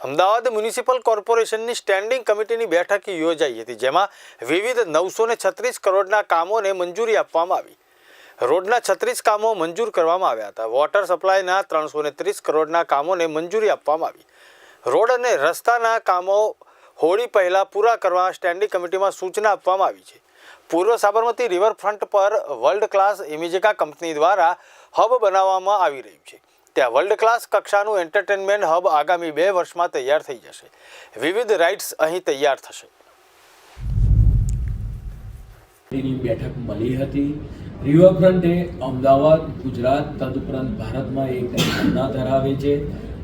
Ahmedabad municipal કોર્પોરેશનની standing કમિટીની બેઠક યોજાઈ હતી, જેમાં વિવિધ નવસો છત્રીસ કરોડના કામોને મંજૂરી આપવામાં આવી. રોડના છત્રીસ કામો મંજૂર કરવામાં આવ્યા હતા. વોટર સપ્લાયના ત્રણસો ત્રીસ કરોડના કામોને મંજૂરી આપવામાં આવી. રોડ અને રસ્તાના કામો હોળી પહેલાં પૂરા કરવા સ્ટેન્ડિંગ કમિટીમાં સૂચના આપવામાં આવી છે. પૂર્વ સાબરમતી રિવરફ્રન્ટ પર વર્લ્ડ ક્લાસ ઇમેજિકા કંપની દ્વારા હબ બનાવવામાં આવી રહ્યું છે. ત્યાં વર્લ્ડ ક્લાસ કક્ષાનું એન્ટરટેનમેન્ટ હબ આગામી બે વર્ષમાં તૈયાર થઈ જશે. વિવિધ રાઇડ્સ અહીં તૈયાર થશે. બેઠક મળી હતી. રિવરફ્રન્ટ અમદાવાદ, ગુજરાત તદુપરાંત ભારતમાં એક ઘટના ધરાવે છે.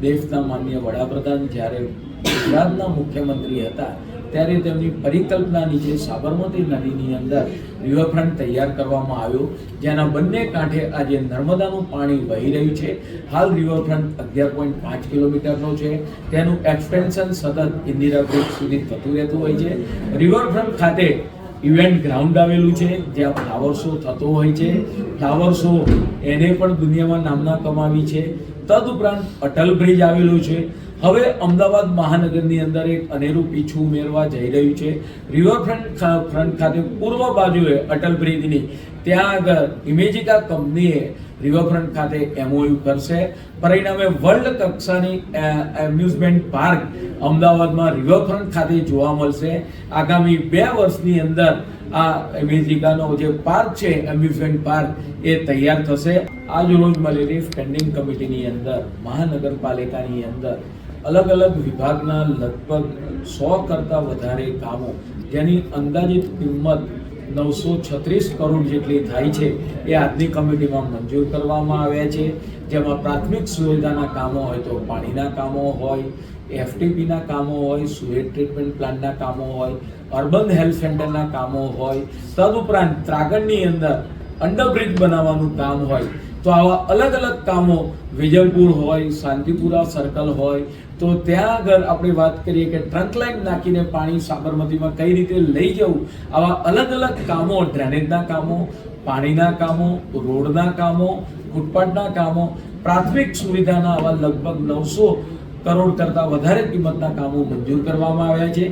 દેશના માનનીય વડાપ્રધાન જ્યારે ગુજરાતના મુખ્યમંત્રી હતા ત્યારે તેમની પરિકલ્પના નીચે સાબરમતી નદીની અંદર રિવરફ્રન્ટ તૈયાર કરવામાં આવ્યો જેના બંને કાંઠે આજે નર્મદાનું પાણી વહી રહ્યું છે. હાલ રિવરફ્રન્ટ અગિયાર પોઈન્ટ પાંચ કિલોમીટરનો છે. તેનું એક્સપેન્શન સતત ઇન્દિરા બ્રિજ સુધી થતું રહેતું હોય છે. રિવરફ્રન્ટ ખાતે ઇવેન્ટ ગ્રાઉન્ડ આવેલું છે, જ્યાં ફ્લાવર શો થતો હોય છે. ફ્લાવર શો એને પણ દુનિયામાં નામના કમાવી છે. તદુપરાંત અટલ બ્રિજ આવેલું છે. હવે અમદાવાદ મહાનગરની અંદર એક અનેરું પીછું ઉમેરવા જઈ રહ્યું છે. રિવરફ્રન્ટ ફ્રન્ટ ખાતે પૂર્વ બાજુએ અટલ બ્રિજની ત્યાં આગળ ઇમેજિકા કંપનીએ રિવરફ્રન્ટ ખાતે એમઓયુ કરશે. પરિણામે વર્લ્ડ કક્ષાની એમ્યુઝમેન્ટ પાર્ક અમદાવાદમાં રિવરફ્રન્ટ ખાતે જોવા મળશે. આગામી બે વર્ષની અંદર આ અમેરિકાનો જે પાર્ક છે, એમ્યુઝમેન્ટ પાર્ક, એ તૈયાર થશે. આજ રોજ મળેલી સ્ટેન્ડિંગ કમિટીની અંદર, મહાનગરપાલિકાની અંદર અલગ અલગ વિભાગના લગભગ સો કરતાં વધારે કામો જેની અંદાજિત કિંમત નવસો છત્રીસ કરોડ જેટલી થાય છે એ આજની કમિટીમાં મંજૂર કરવામાં આવ્યા છે. જેમાં પ્રાથમિક સુવિધાના કામો હોય તો પાણીના કામો હોય એફટીપીના કામો હોય સુએટ ટ્રીટમેન્ટ પ્લાન્ટના કામો હોય, અર્બન હેલ્થ સેન્ટરના કામો હોય તદુપરાંત ત્રાગણની અંદર અંડરબ્રિજ બનાવવાનું કામ હોય તો આવા અલગ અલગ કામો વિજયપુર હોય, શાંતિપુરા સર્કલ હોય, તો ત્યાં આગળ આપણે વાત કરીએ કે ટ્રંક લાઈન નાખીને પાણી સાબરમતીમાં કઈ રીતે લઈ જવું? આવા અલગ અલગ કામો ડ્રેનેજના કામો, પાણીના કામો, રોડના કામો, ફૂટપાથના કામો, પ્રાથમિક સુવિધાના આવા લગભગ નવસો કરોડ કરતાં વધારે કિંમતના કામો મંજૂર કરવામાં આવ્યા છે.